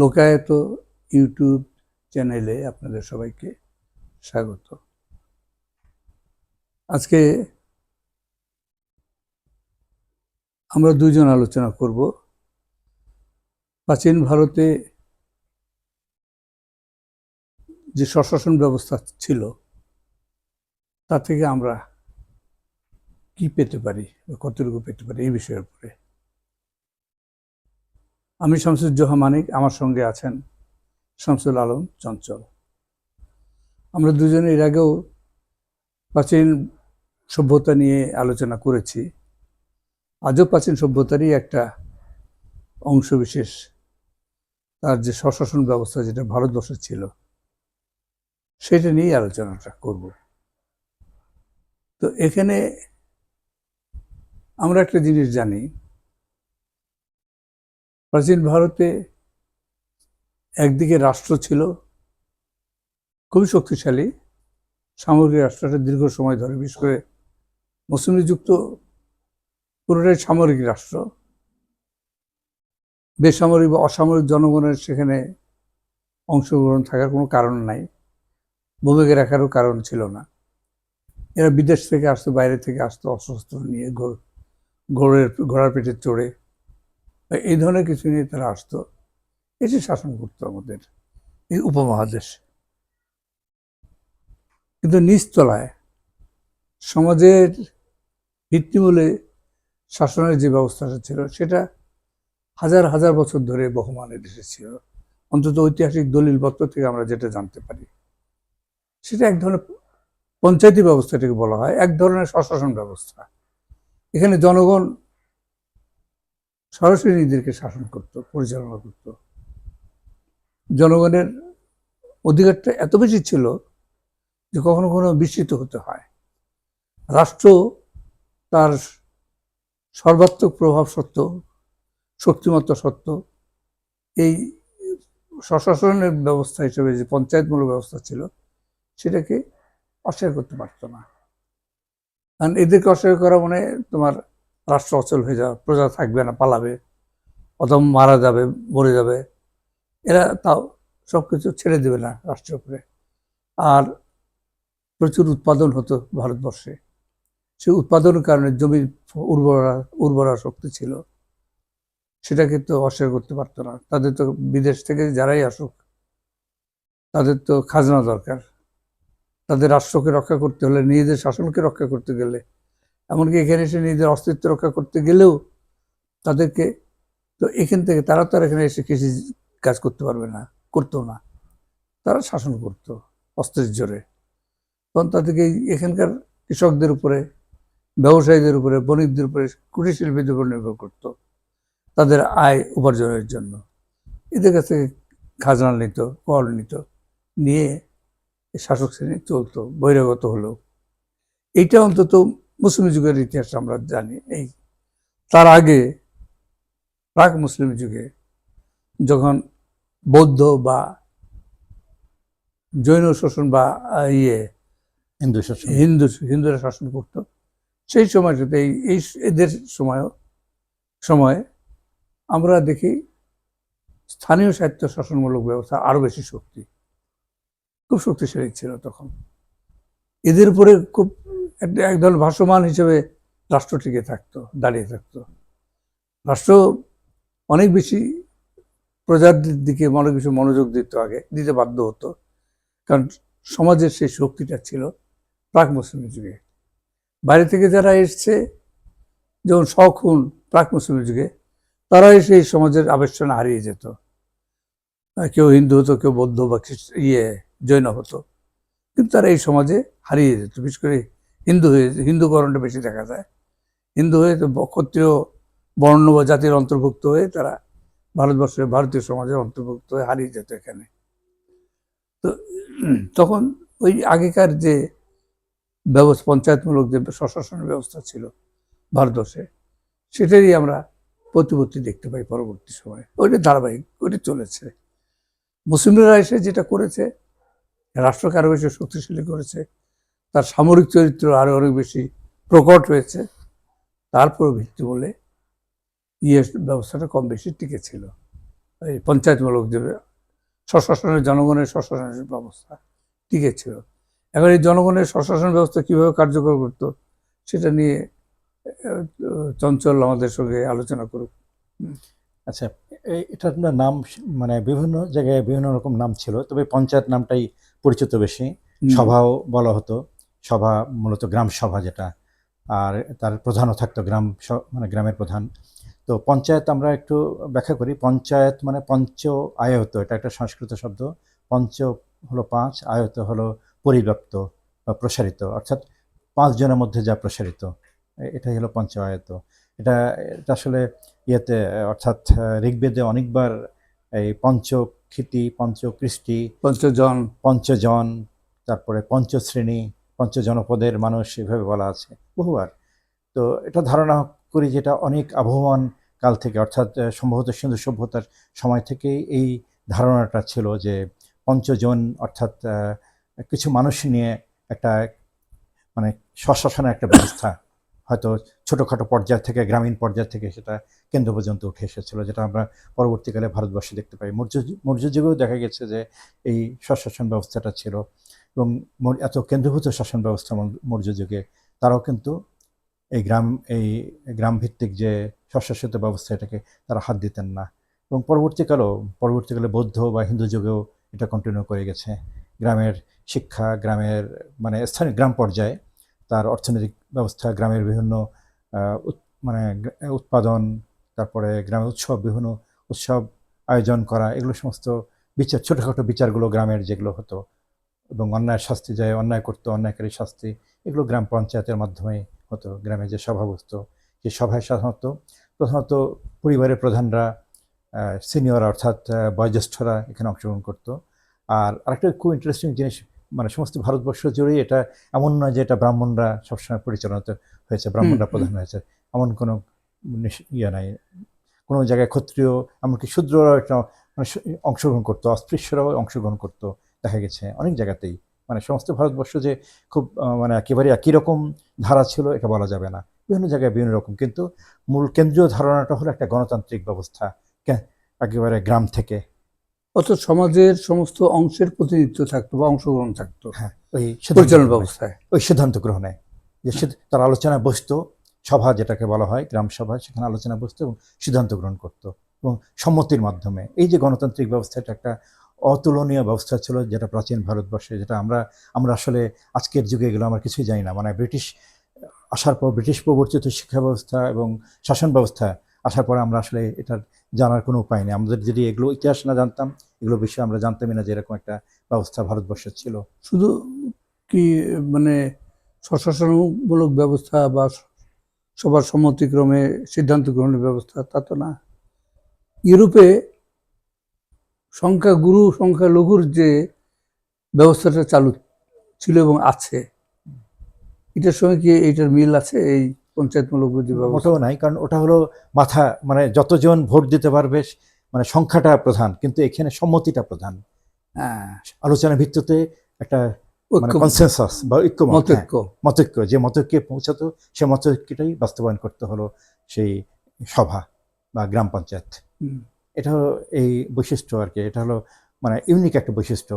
লোকায়ত YouTube চ্যানেলে আপনাদের সবাইকে স্বাগত। আজকে আমরা দুইজন আলোচনা করব। প্রাচীন ভারতে যে স্বশাসন ব্যবস্থা ছিল, তা থেকে আমরা কি পেতে পারি বা কতটুকু পেতে পারি এই বিষয়ের উপরে আমি শামসুজ্জোহা মানিক, আমার সঙ্গে আছেন শামসুল আলম চঞ্চল। আমরা দুজনে এর আগেও প্রাচীন সভ্যতা নিয়ে আলোচনা করেছি। আজও প্রাচীন সভ্যতারই একটা অংশ বিশেষ। তার যে স্বশাসন ব্যবস্থা যেটা ভারতবর্ষে ছিল, সেটা নিয়েই আলোচনাটা করব। তো এখানে আমরা একটা জিনিস জানি প্রাচীন ভারতে একদিকে রাষ্ট্র ছিল, খুবই শক্তিশালী সামরিক রাষ্ট্রটা দীর্ঘ সময় ধরে, বিশেষ করে মুসলিম যুক্ত, পুরোটাই সামরিক রাষ্ট্র। বেসামরিক বা অসামরিক জনগণের সেখানে অংশগ্রহণ থাকার কোনো কারণ নাই, ভূমিকা রাখারও কারণ ছিল না। এরা বিদেশ থেকে আসতো, বাইরে থেকে আসতো অস্ত্র নিয়ে ঘোড়ের ঘোড়ার পেটে চড়ে। এই ধরনের কিছু নিয়ে তারা আসতো। এসে শাসন করতো আমাদের, এই উপমহাদেশ। কিন্তু নিচতলায় সমাজের ভিত্তিমূলে শাসনের যে ব্যবস্থাটা ছিল, সেটা হাজার হাজার বছর ধরে বহমানের দেশে ছিল। অন্তত ঐতিহাসিক দলিলপত্র থেকে আমরা যেটা জানতে পারি, সেটা এক ধরনের পঞ্চায়েতি ব্যবস্থাটাকে বলা হয়, এক ধরনের স্বশাসন ব্যবস্থা। এখানে জনগণ সরাসরি নিজেদেরকে শাসন করত, পরিচালনা করত। জনগণের অধিকারটা এত বেশি ছিল যে কখনো কখনো বিস্মিত হতে হয়। রাষ্ট্র তার সর্বাত্মক প্রভাব সত্য, শক্তিমত্তা সত্য। এই স্বশাসনের ব্যবস্থা হিসেবে যে পঞ্চায়েতমূলক ব্যবস্থা ছিল, সেটাকে অস্বীকার করতে পারতো না। কারণ এদেরকে অস্বীকার করা মানে তোমার রাষ্ট্র অচল হয়ে যাবে, প্রজা থাকবে না, পালাবে অথবা মারা যাবে, মরে যাবে। এরা তাও সব কিছু ছেড়ে দেবে না রাষ্ট্রের উপরে। আর প্রচুর উৎপাদন হতো ভারতবর্ষে। সেই উৎপাদনের কারণে জমির উর্বরা উর্বরা শক্তি ছিল। সেটাকে তো অস্বীকার করতে পারতো না। তাদের তো বিদেশ থেকে যারাই আসুক, তাদের তো খাজনা দরকার। তাদের রাষ্ট্রকে রক্ষা করতে হলে, নিজেদের শাসনকে রক্ষা করতে গেলে এমনকি এখানে এসে নিজেদের অস্তিত্ব রক্ষা করতে গেলেও তাদেরকে, তো এখান থেকে তারা তো আর এখানে এসে কৃষি কাজ করতে পারবে না, করতো না। তারা শাসন করতো অস্ত্রের জোরে। তখন তাদেরকে এখানকার কৃষকদের উপরে, ব্যবসায়ীদের উপরে, বণিকদের উপরে কুটির শিল্পীদের উপর নির্ভর করতো তাদের আয় উপার্জনের জন্য। এদের কাছ থেকে খাজনা নিত কর নিত, নিয়ে শাসক শ্রেণি চলতো, বহিরাগত হলো। এইটা অন্তত মুসলিম যুগের ইতিহাস আমরা জানি। এই তার আগে প্রাক মুসলিম যুগে যখন বৌদ্ধ বা জৈন শাসন বা ইয়ে হিন্দু শাসন হিন্দু হিন্দুরা শাসন করতো সেই সময়টাতে এই এই এদের সময় সময়ে আমরা দেখি স্থানীয় সাহিত্য শাসনমূলক ব্যবস্থা আরও বেশি শক্তি খুব শক্তিশালী ছিল তখন। এদের উপরে খুব একটা এক ধরনের ভাসমান হিসেবে রাষ্ট্র টিকে থাকতো, দাঁড়িয়ে থাকতো। রাষ্ট্র অনেক বেশি প্রজার দিকে অনেক বেশি মনোযোগ দিত আগে, দিতে বাধ্য হতো। কারণ সমাজের সেই শক্তিটা ছিল প্রাক মুসলিম যুগে। বাইরে থেকে যারা এসছে, যেমন শখুন প্রাক মুসলিম যুগে, তারা এসে এই সমাজের আবেশন হারিয়ে যেত। কেউ হিন্দু হতো, কেউ বৌদ্ধ বা খ্রিস্ট ইয়ে জৈন হতো। কিন্তু তারা এই সমাজে হারিয়ে যেত। বিশেষ করে হিন্দু হয়ে হিন্দুকরণটা বেশি দেখা যায়। হিন্দু হয়ে তো ক্ষত্রিয় বর্ণ বা জাতির অন্তর্ভুক্ত হয়ে তারা ভারতবর্ষের ভারতীয় সমাজের অন্তর্ভুক্ত হয়ে হারিয়ে যেত এখানে। তো তখন ওই আগেকার যে ব্যবস্থা, পঞ্চায়েতমূলক যে স্বশাসনের ব্যবস্থা ছিল ভারতবর্ষে, সেটারই আমরা প্রতিপত্তি দেখতে পাই পরবর্তী সময়ে। ওইটা ধারাবাহিক, ওইটা চলেছে। মুসলিমরা এসে যেটা করেছে, রাষ্ট্রকে আরও বেশি শক্তিশালী করেছে তার সামরিক চরিত্র আরও অনেক বেশি প্রকট হয়েছে। তারপর ভিত্তি বলে ইয়ে ব্যবস্থাটা কম বেশি টিকে ছিল। এই পঞ্চায়েতমূলক যে স্বশাসনের জনগণের স্বশাসনের ব্যবস্থা টিকে ছিল। এখন এই জনগণের স্বশাসন ব্যবস্থা কীভাবে কার্যকর করতো সেটা নিয়ে চঞ্চল আমাদের সঙ্গে আলোচনা করুক। আচ্ছা এটার নাম মানে বিভিন্ন জায়গায় বিভিন্ন রকম নাম ছিল তবে পঞ্চায়েত নামটাই পরিচিত বেশি। সভাও বলা হতো। সভা মূলত গ্রাম সভা যেটা আর তার প্রধানও থাকতো গ্রাম স- মানে গ্রামের প্রধান। তো পঞ্চায়েত আমরা একটু ব্যাখ্যা করি। পঞ্চায়েত মানে পঞ্চ আয়ত এটা একটা সংস্কৃত শব্দ। পঞ্চ হলো পাঁচ আয়ত হলো পরিব্যাপ্ত বা প্রসারিত অর্থাৎ পাঁচ জনের মধ্যে যা প্রসারিত এটাই হলো পঞ্চ আয়ত। এটা এটা আসলে ইয়েতে অর্থাৎ ঋগ্বেদে অনেকবার এই পঞ্চক্ষিতি পঞ্চকৃষ্টি পঞ্চজন। পঞ্চজন তারপরে পঞ্চশ্রেণী পঞ্চজনপদের মানুষ এভাবে বলা আছে, বহুবার। তো এটা ধারণা করি যেটা অনেক আবহমান কাল থেকে, অর্থাৎ সম্ভবত সিন্ধু সভ্যতার সময় থেকেই এই ধারণাটা ছিল যে পঞ্চজন, অর্থাৎ কিছু মানুষ নিয়ে একটা মানে স্বশাসনের একটা ব্যবস্থা, হয়তো ছোটোখাটো পর্যায় থেকে, গ্রামীণ পর্যায় থেকে সেটা কেন্দ্র পর্যন্ত উঠে এসেছিল, যেটা আমরা পরবর্তীকালে ভারতবর্ষে দেখতে পাই। মৌর্য মৌর্য যুগেও দেখা গেছে যে এই স্বশাসন ব্যবস্থাটা ছিল। এবং এত কেন্দ্রীভূত শাসন ব্যবস্থা মৌর্য যুগে তারাও কিন্তু এই গ্রাম এই গ্রাম ভিত্তিক যে স্বশাসিত ব্যবস্থা এটাকে তারা হাত দিতেন না। এবং পরবর্তীকালেও, পরবর্তীকালে বৌদ্ধ বা হিন্দু যুগেও এটা কন্টিনিউ করে গেছে। গ্রামের শিক্ষা, গ্রামের মানে স্থানীয় গ্রাম পর্যায়ে তার অর্থনৈতিক ব্যবস্থা, গ্রামের বিভিন্ন মানে উৎপাদন, তারপরে গ্রামের উৎসব, বিভিন্ন উৎসব আয়োজন করা, এগুলো সমস্ত বিচার, ছোটোখাটো বিচারগুলো গ্রামের যেগুলো হতো এবং অন্যায় শাস্তি যায় অন্যায় করতো অন্যায়কারী শাস্তি এগুলো গ্রাম পঞ্চায়েতের মাধ্যমে হতো গ্রামে যে সভা বসতো যে সভায় সাধারণত প্রধানত পরিবারের প্রধানরা সিনিয়র অর্থাৎ বয়োজ্যেষ্ঠরা এখানে অংশগ্রহণ করতো। আর আরেকটা খুব ইন্টারেস্টিং জিনিস মানে সমস্ত ভারতবর্ষ জুড়েই এটা এমন নয় যে এটা ব্রাহ্মণরা সবসময় পরিচালনা হয়েছে ব্রাহ্মণরা প্রধান হয়েছে এমন কোনো ইয়ে নাই। কোনো জায়গায় ক্ষত্রিয় এমনকি শূদ্ররাও একটা মানে অংশগ্রহণ করতো অস্পৃশ্যরাও অংশগ্রহণ করতো। দেখা গেছে অনেক জায়গাতেই। মানে সমস্ত ভারতবর্ষ যে খুব মানে একেবারে একই রকম ধারা ছিল এটা বলা যাবে না। বিভিন্ন জায়গায় বিভিন্ন রকম। কিন্তু মূল কেন্দ্রীয় ধারণাটা হলো একটা গণতান্ত্রিক ব্যবস্থা একেবারে গ্রাম থেকে। অর্থাৎ সমাজের সমস্ত অংশের প্রতিনিধিত্ব থাকতো বা অংশগ্রহণ থাকতো। হ্যাঁ ওই। ব্যবস্থায়। ওই সিদ্ধান্ত গ্রহণে। যে তার আলোচনা বসতো সভা যেটাকে বলা হয় গ্রাম সভা সেখানে আলোচনা বসতো এবং সিদ্ধান্ত গ্রহণ করতো এবং সম্মতির মাধ্যমে। এই যে গণতান্ত্রিক ব্যবস্থা এটা একটা অতুলনীয় ব্যবস্থা ছিল যেটা প্রাচীন ভারতবর্ষে, যেটা আমরা আমরা আসলে আজকের যুগে এগুলো আমরা কিছুই জানি না। মানে ব্রিটিশ আসার পর ব্রিটিশ প্রবর্তিত শিক্ষা ব্যবস্থা এবং শাসন ব্যবস্থা আসার পর আমরা আসলে এটার জানার কোনো উপায় নেই। আমাদের যদি এগুলো ইতিহাস না জানতাম, এগুলো বিষয়ে আমরা জানতামই না যে এরকম একটা ব্যবস্থা ভারতবর্ষে ছিল। শুধু কি মানে স্বশাসনমূলক ব্যবস্থা বা সবার সম্মতিক্রমে সিদ্ধান্ত গ্রহণের ব্যবস্থা তা তো না। ইউরোপে সংখ্যা গুরু সংখ্যা লঘুর যে ব্যবস্থাটা চালু ছিল এবং আছে এটার সঙ্গে কি এইটার মিল আছে? এই পঞ্চায়েতমূলক যে মোটেও নাই কারণ ওটা হলো মাথা মানে যতজন ভোট দিতে পারবে মানে সংখ্যাটা প্রধান কিন্তু এখানে সম্মতিটা প্রধান। হ্যাঁ। আলোচনার ভিত্তিতে একটা মানে ঐক্য- কনসেনসাস বা ঐক্যমত হ্যাঁ, মতৈক্য। মতৈক্য যে মতৈক্যে পৌঁছাতো সে মতৈক্যটাই বাস্তবায়ন করতে হলো সেই সভা বা গ্রাম পঞ্চায়েত। এটা হলো এই বৈশিষ্ট্য আর কি। এটা হলো মানে ইউনিক একটা বৈশিষ্ট্য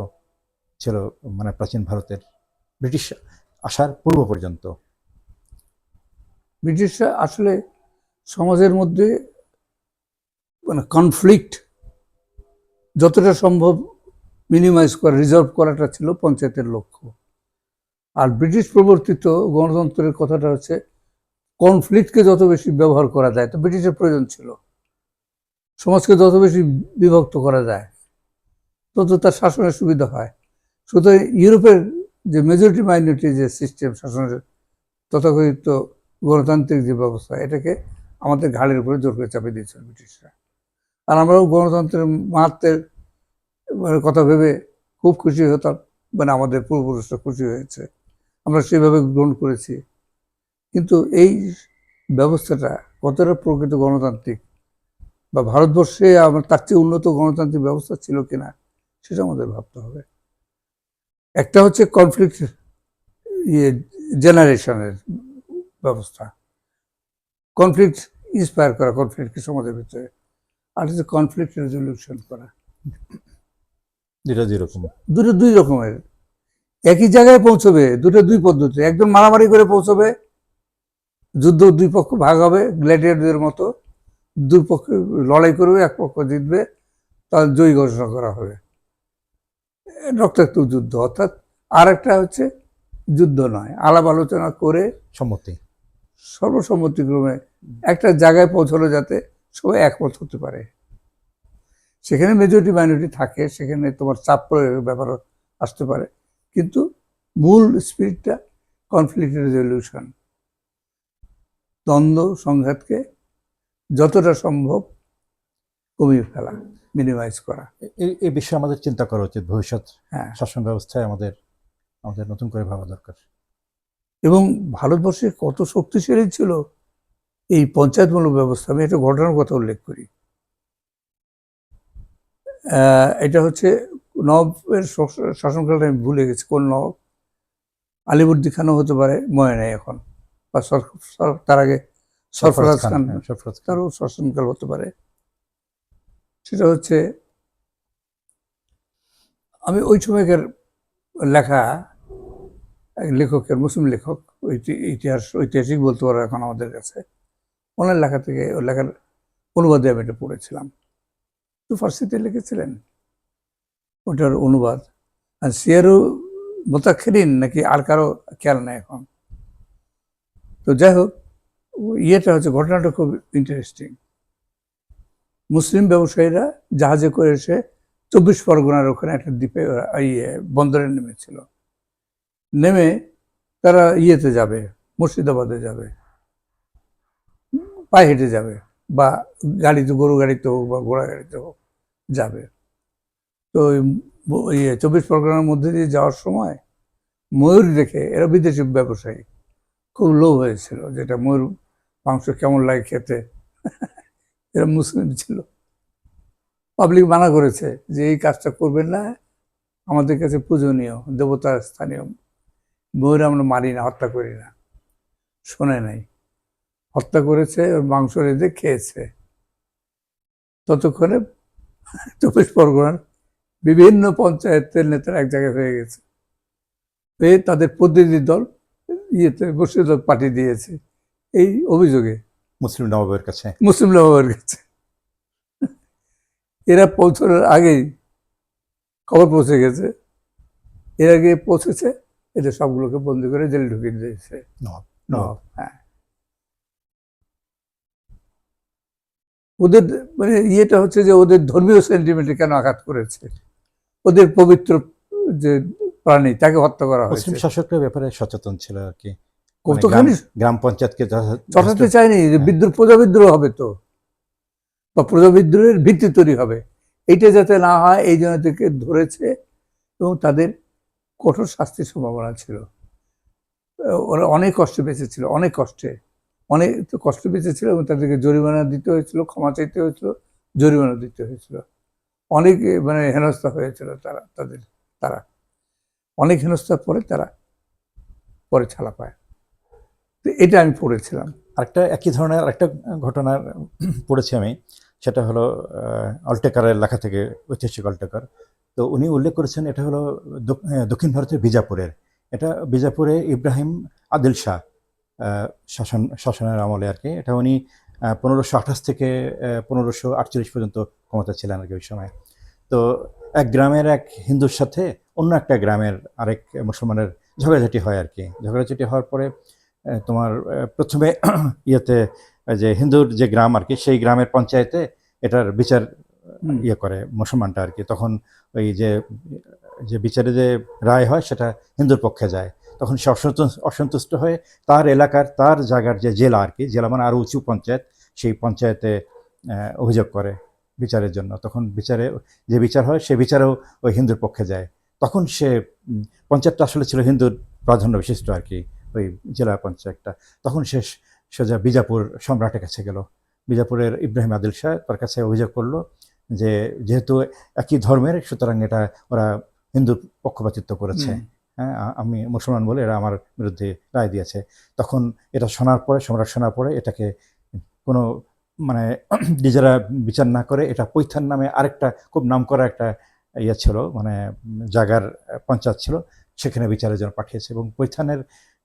ছিল মানে প্রাচীন ভারতের। ব্রিটিশ আসার পূর্ব পর্যন্ত। ব্রিটিশরা আসলে সমাজের মধ্যে মানে কনফ্লিক্ট যতটা সম্ভব মিনিমাইজ করা রিজলভ করাটা ছিল পঞ্চায়েতের লক্ষ্য। আর ব্রিটিশ প্রবর্তিত গণতন্ত্রের কথাটা হচ্ছে কনফ্লিক্টকে যত বেশি ব্যবহার করা যায়, তো ব্রিটিশের প্রয়োজন ছিল। সমাজকে যত বেশি বিভক্ত করা যায়, তত তার শাসনের সুবিধা হয়। সুতরাং ইউরোপের যে মেজরিটি মাইনরিটি যে সিস্টেম শাসনের তথাকথিত গণতান্ত্রিক যে ব্যবস্থা, এটাকে আমাদের ঘাড়ের উপরে জোর করে চাপিয়ে দিয়েছিল ব্রিটিশরা। আর আমরাও গণতন্ত্রের মাহাত্মের মানে কথা ভেবে খুব খুশি হতাম মানে আমাদের পূর্বপুরুষরা খুশি হয়েছে। আমরা সেভাবে গ্রহণ করেছি। কিন্তু এই ব্যবস্থাটা কতটা প্রকৃত গণতান্ত্রিক বা ভারতবর্ষে আমার তার চেয়ে উন্নত গণতান্ত্রিক ব্যবস্থা ছিল কিনা সেটা আমাদের ভাবতে হবে। একটা হচ্ছে কনফ্লিক্ট ইয়ে জেনারেশনের ব্যবস্থা। কনফ্লিক্ট ইন্সপায়ার করা কনফ্লিক্টকে সমাজের ভিতরে। আর হচ্ছে কনফ্লিক্ট রেজলিউশন করা। দুটো দুই রকম। দুটো দুই রকমের। একই জায়গায় পৌঁছবে দুটো দুই পদ্ধতি। একদম মারামারি করে পৌঁছবে যুদ্ধ দুই পক্ষ ভাগ হবে গ্ল্যাডিয়েটরদের মতো। দুই পক্ষ লড়াই করবে এক পক্ষ জিতবে তার জয়ী ঘোষণা করা হবে। রক্তাক্ত যুদ্ধ অর্থাৎ আর একটা হচ্ছে যুদ্ধ নয় আলাপ আলোচনা করে সম্মতি। সর্বসম্মতিক্রমে একটা জায়গায় পৌঁছানো যাতে সবাই একমত হতে পারে। সেখানে মেজরিটি মাইনরিটি থাকে সেখানে তোমার চাপ প্রয়োগের ব্যাপার আসতে পারে। কিন্তু মূল স্পিরিটটা কনফ্লিক্ট রেজলিউশন দ্বন্দ্ব সংঘাতকে যতটা সম্ভব কমিয়ে ফেলা মিনিমাইজ করা। এই বিষয়ে আমাদের চিন্তা করা উচিত ভবিষ্যৎ হ্যাঁ। শাসন ব্যবস্থায় আমাদের আমাদের নতুন করে ভাবা দরকার। এবং ভারতবর্ষে কত শক্তিশালী ছিল এই পঞ্চায়েতমূলক ব্যবস্থা আমি একটা ঘটনার কথা উল্লেখ করি। এটা হচ্ছে নবের শাস- শাসনকালটা আমি ভুলে গেছি কোন নব আলিবর্দি খানও হতে পারে মনে নেই এখন। বা তার আগে সরফরাজ খান হ্যাঁ, সরফরাজ খান। তারও শাসনকাল হতে পারে। সেটা হচ্ছে আমি ওই সময়কার লেখা এক লেখকের মুসলিম লেখক ইতিহাস ঐতিহাসিক বলতে পারো এখন আমাদের কাছে। ওনার লেখা থেকে ওর লেখার অনুবাদে আমি এটা পড়েছিলাম। তো ফার্সিতে লিখেছিলেন ওটার অনুবাদ। আর সিয়ারু মোতাক্ষরিন নাকি আর কারও খেয়াল নেই এখন। তো যাই হোক ইয়েটা হচ্ছে, ঘটনাটা খুব ইন্টারেস্টিং মুসলিম ব্যবসায়ীরা জাহাজে করে এসে চব্বিশ পরগনার ওখানে একটা দ্বীপে ইয়ে বন্দরে নেমেছিল। নেমে তারা ইয়েতে যাবে, মুর্শিদাবাদে যাবে। পায়ে হেঁটে যাবে বা গাড়িতে, গরু গাড়িতে হোক বা ঘোড়া গাড়িতে হোক যাবে। তো ইয়ে চব্বিশ পরগনার মধ্যে দিয়ে যাওয়ার সময় ময়ূর দেখে, এরা বিদেশি ব্যবসায়ী, খুব লোভ হয়েছিল যেটা ময়ূর মাংস কেমন লাগে খেতে? এরা মুসলিম ছিল। পাবলিক মানা করেছে যে এই কাজটা করবেন না, আমাদের কাছে পূজনীয়, দেবতা স্থানীয়। ময়ূর আমরা মারি না, হত্যা করি না। শোনে নাই। হত্যা করেছে, ওর মাংস রেঁধে খেয়েছে। ততক্ষণে চব্বিশ পরগনার বিভিন্ন পঞ্চায়েতের নেতারা এক জায়গায় হয়ে গেছে। হয়ে তাদের প্রতিনিধি দল ইয়েতে মুর্শিদাবাদ পাঠিয়ে দিয়েছে। এই অভিযোগে? মুসলিম নবাবের কাছে। মুসলিম নবাবের কাছে। এরা পৌঁছানোর আগেই খবর পৌঁছে গেছে। এর আগে পৌঁছেছে এদের সবগুলোকে বন্দি করে জেলে ঢুকিয়ে দিয়েছে নবাব নবাব। হ্যাঁ। ওদের মানে ইয়েটা হচ্ছে যে ওদের ধর্মীয় সেন্টিমেন্টে কেন আঘাত করেছে? ওদের পবিত্র যে প্রাণী তাকে হত্যা করা হয়েছে। শাসকরা ব্যাপারে সচেতন ছিল আর কি। কতখানি গ্রাম- পঞ্চায়েতকে চটাতে চায়নি বিদ্রোহ প্রজাবিদ্রোহ হবে তো। বা প্রজাবিদ্রোহের ভিত্তি তৈরি হবে। এইটা যাতে না হয় এই জন্য থেকে ধরেছে এবং তাদের কঠোর শাস্তির সম্ভাবনা ছিল। ওরা অনেক কষ্টে বেঁচেছিল অনেক কষ্টে। অনেক তো কষ্ট বেঁচেছিল এবং তাদেরকে জরিমানা দিতে হয়েছিল ক্ষমা চাইতে হয়েছিল জরিমানা দিতে হয়েছিল। অনেক মানে হেনস্থা হয়েছিল তারা তাদের তারা। অনেক হেনস্থার পরে তারা পরে ছাড়া পায়। এটা আমি পড়েছিলাম। আরেকটা একই ধরনের আরেকটা ঘটনার পড়েছি আমি, সেটা হলো অলটেকারের লেখা থেকে ঐতিহাসিক অলটেকার তো উনি উল্লেখ করেছেন, এটা হলো দক্ষিণ ভারতের বিজাপুরের। এটা বিজাপুরে ইব্রাহিম আদিল শাহ শাসন, শাসনের আমলে আর কি। এটা উনি পনেরোশো আঠাশ থেকে পনেরোশো আটচল্লিশ পর্যন্ত ক্ষমতা ছিলেন আর কি ওই সময়। তো এক গ্রামের এক হিন্দুর সাথে অন্য একটা গ্রামের আরেক মুসলমানের ঝগড়াঝাটি হয় আর কি। ঝগড়াঝাটি হওয়ার পরে তোমার প্রথমে ইয়েতে যে হিন্দুর যে গ্রাম আর কি সেই গ্রামের পঞ্চায়েতে এটার বিচার ইয়ে করে মুসলমানটা আর কি। তখন ওই যে যে বিচারে যে রায় হয় সেটা হিন্দুর পক্ষে যায়। তখন সে অসন্তুষ্ট হয়ে তার এলাকার তার জায়গার যে জেলা আর কি জেলা মানে আরও উঁচু পঞ্চায়েত সেই পঞ্চায়েতে অভিযোগ করে বিচারের জন্য। তখন বিচারে যে বিচার হয় সে বিচারেও ওই হিন্দুর পক্ষে যায়। তখন সে পঞ্চায়েতটা আসলে ছিল হিন্দুর প্রাধান্য বিশিষ্ট আর কি। ওই জেলা পঞ্চায়েতটা। তখন সে সোজা বিজাপুর সম্রাটের কাছে গেল। বিজাপুরের ইব্রাহিম আদিল শাহ তার কাছে অভিযোগ করল যে যেহেতু একই ধর্মের সুতরাং এটা ওরা হিন্দুর পক্ষপাতিত্ব করেছে। হ্যাঁ আমি মুসলমান বলে এরা আমার বিরুদ্ধে রায় দিয়েছে। তখন এটা শোনার পরে সম্রাট শোনার পরে এটাকে কোনো মানে নিজেরা বিচার না করে এটা পৈথান নামে আরেকটা খুব নাম করা একটা ইয়ে ছিল মানে জাগার পঞ্চায়েত ছিল সেখানে বিচারের জন্য পাঠিয়েছে এবং পৈথানের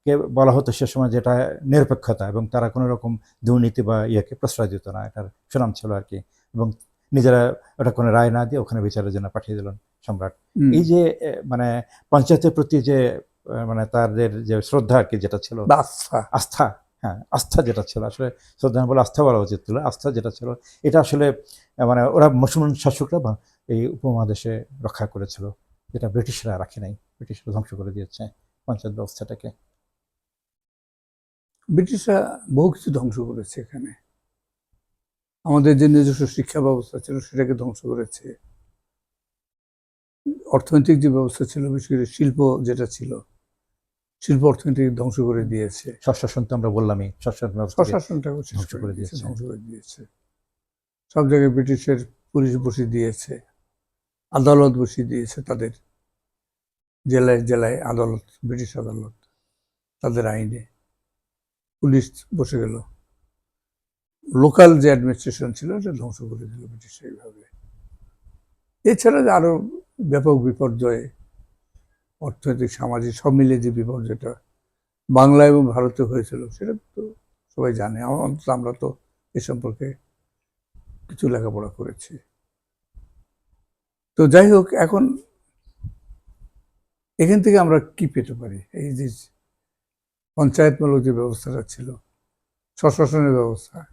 কে বলা হতো সে সময় যেটা নিরপেক্ষতা এবং তারা কোনো রকম দুর্নীতি বা ইয়েকে প্রশ্রয় দিত না এটার সুনাম ছিল আর কি। এবং নিজেরা ওটা কোনো রায় না দিয়ে ওখানে বিচারের জন্য পাঠিয়ে দিলেন সম্রাট। এই যে মানে পঞ্চায়েতের প্রতি যে মানে তাদের যে শ্রদ্ধা আর কি যেটা ছিল। আস্থা। আস্থা হ্যাঁ আস্থা যেটা ছিল আসলে শ্রদ্ধা না বলে আস্থা বলা উচিত ছিল আস্থা যেটা ছিল এটা আসলে মানে ওরা মুসলমান শাসকরা এই উপমহাদেশে রক্ষা করেছিল যেটা ব্রিটিশরা রাখে নাই ব্রিটিশরা ধ্বংস করে দিয়েছে পঞ্চায়েত ব্যবস্থাটাকে। ব্রিটিশরা বহু কিছু ধ্বংস করেছে এখানে। আমাদের যে নিজস্ব শিক্ষা ব্যবস্থা ছিল সেটাকে ধ্বংস করেছে। অর্থনৈতিক যে ব্যবস্থা ছিল বিশেষ করে শিল্প যেটা ছিল শিল্প অর্থনীতি ধ্বংস করে দিয়েছে। স্বশাসন তো আমরা বললামই স্বশাসন ব্যবস্থা ধ্বংস করে দিয়েছে। ধ্বংস করে দিয়েছে। সব জায়গায় ব্রিটিশের পুলিশ বসিয়ে দিয়েছে আদালত বসিয়ে দিয়েছে তাদের। জেলায় জেলায় আদালত ব্রিটিশ আদালত তাদের আইনে। পুলিশ বসে গেল। লোকাল যে অ্যাডমিনিস্ট্রেশন ছিল এটা ধ্বংস করে দিল ব্রিটিশ এইভাবে। এছাড়া যে আরও ব্যাপক বিপর্যয়, অর্থনৈতিক, সামাজিক, সব মিলিয়ে যে বিপর্যয়টা বাংলা এবং ভারতে হয়েছিল, সেটা তো সবাই জানে। অন্তত আমরা তো এ সম্পর্কে কিছু লেখাপড়া করেছি। তো যাই হোক, এখন এখান থেকে আমরা কি পেতে পারি? এই যে পঞ্চায়েতমূলক যে ব্যবস্থাটা ছিল স্বশাসনের ব্যবস্থা।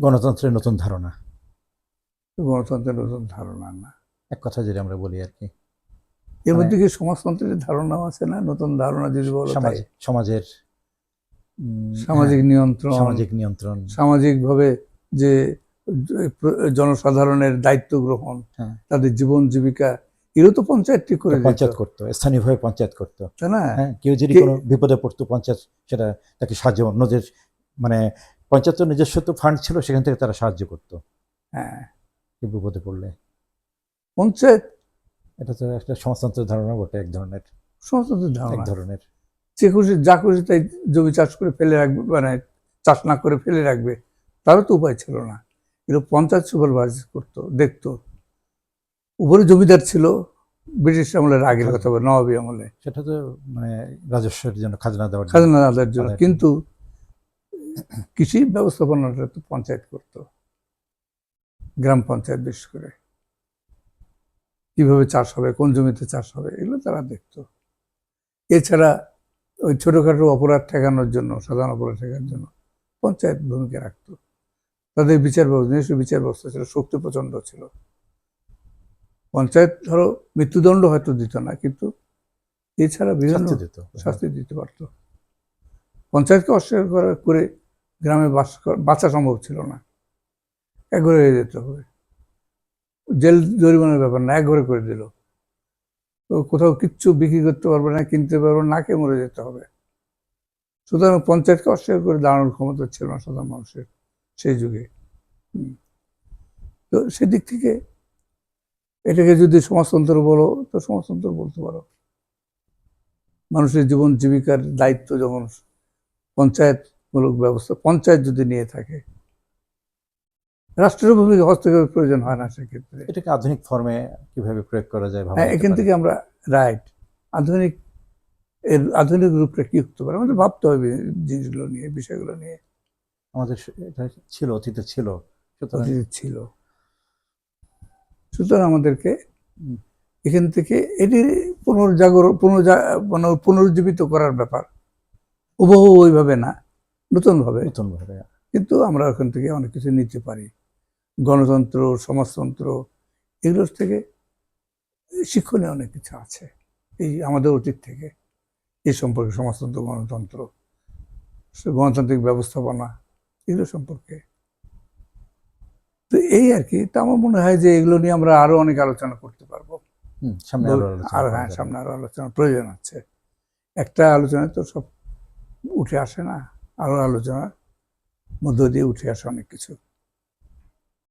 গণতন্ত্রের নতুন ধারণা। গণতন্ত্রের নতুন ধারণা না। এক কথা যদি আমরা বলি আর কি। এর মানে- মধ্যে কি সমাজতন্ত্রের ধারণাও আছে না? নতুন ধারণা যদি বলো। সমাজের সামাজিক হ্যাঁ, নিয়ন্ত্রণ। সামাজিক নিয়ন্ত্রণ। সামাজিকভাবে যে জনসাধারণের দায়িত্ব গ্রহণ হ্যাঁ। তাদের জীবন জীবিকা এগুলো তো পঞ্চায়েত ঠিক করে পঞ্চায়েত করতো স্থানীয়ভাবে পঞ্চায়েত করতো। না হ্যাঁ কেউ যদি কোনো বিপদে পড়তো পঞ্চায়েত সেটা তাকে সাহায্য অন্যদের মানে পঞ্চায়েত নিজস্ব তো ফান্ড ছিল সেখান থেকে তারা সাহায্য করতো। হ্যাঁ। কেউ বিপদে পড়লে। পঞ্চায়েত? এটা তো একটা সমাজতন্ত্রের ধারণা বটে এক ধরনের। সমাজতন্ত্রের এক ধরনের। যে খুশি যা খুশি তাই জমি চাষ করে ফেলে রাখবে মানে চাষ না করে ফেলে রাখবে তারও তো উপায় ছিল না। এগুলো পঞ্চায়েত সুপারভাইজ করতো দেখতো। উপরে জমিদার ছিল ব্রিটিশ আমলের আগের কথা বলে নবাবী আমলে। সেটা তো মানে রাজস্বের জন্য খাজনা দেওয়ার খাজনা আদায়ের জন্য। কিন্তু কৃষি ব্যবস্থাপনাটা তো পঞ্চায়েত করতো। গ্রাম পঞ্চায়েত বিশেষ করে। কীভাবে চাষ হবে কোন জমিতে চাষ হবে এগুলো তারা দেখতো। এছাড়া ওই ছোটখাটো অপরাধ ঠেকানোর জন্য সাধারণ অপরাধ ঠেকানোর জন্য পঞ্চায়েত ভূমিকা রাখতো। তাদের বিচার ব্যবস্থা নিজস্ব বিচার ব্যবস্থা ছিল শক্তি প্রচণ্ড ছিল। পঞ্চায়েত ধরো মৃত্যুদণ্ড হয়তো দিত না কিন্তু এছাড়া বিভিন্ন শাস্তি দিত। শাস্তি দিতে পারত। পঞ্চায়েতকে অস্বীকার করা- করে গ্রামে বাস বাঁচা সম্ভব ছিল না। এক ঘরে হয়ে যেতে। হবে জেল জরিমানার ব্যাপার না এক ঘরে করে দিল। তো কোথাও কিচ্ছু বিক্রি করতে পারবে না কিনতে পারবে না কে মরে যেতে হবে। সুতরাং পঞ্চায়েতকে অস্বীকার করে দাঁড়ানোর ক্ষমতা ছিল না সাধারণ মানুষের সেই যুগে। তো সেদিক থেকে এটাকে যদি সমাজতন্ত্র বলো তো সমাজতন্ত্র বলতে পারো। মানুষের জীবন জীবিকার দায়িত্ব যখন পঞ্চায়েতমূলক ব্যবস্থা পঞ্চায়েত যদি নিয়ে থাকে রাষ্ট্রের ভূমিকা হস্তক্ষেপের প্রয়োজন হয় না সেক্ষেত্রে। এটাকে আধুনিক ফর্মে কীভাবে প্রয়োগ করা যায় হ্যাঁ এখান থেকে আমরা রাইট আধুনিক এর আধুনিক রূপটা কি হতে পারে? আমাদের ভাবতে হবে জিনিসগুলো নিয়ে বিষয়গুলো নিয়ে। আমাদের এটা ছিল অতীতে ছিল। সুতরাং ছিল। সুতরাং আমাদেরকে এখান থেকে এটি পুনর্জাগর পুনর্জা- মানে পুনরুজ্জীবিত করার ব্যাপার। হুবহু ওইভাবে না নতুনভাবে। নতুন ভাবে কিন্তু আমরা ওখান থেকে অনেক কিছু নিতে পারি। গণতন্ত্র সমাজতন্ত্র এগুলোর থেকে শিক্ষণীয় অনেক কিছু আছে। এই আমাদের অতীত থেকে। এই সম্পর্কে সমাজতন্ত্র গণতন্ত্র গণতান্ত্রিক ব্যবস্থাপনা এগুলো সম্পর্কে তো এই আর কি। তা আমার মনে হয় যে এগুলো নিয়ে আমরা আরও অনেক আলোচনা করতে পারব। সামনে আরও আর হ্যাঁ সামনে আরও আলোচনা প্রয়োজন আছে। একটা আলোচনায় তো সব উঠে আসে না। আরও আলোচনার মধ্য দিয়ে উঠে আসে অনেক কিছু।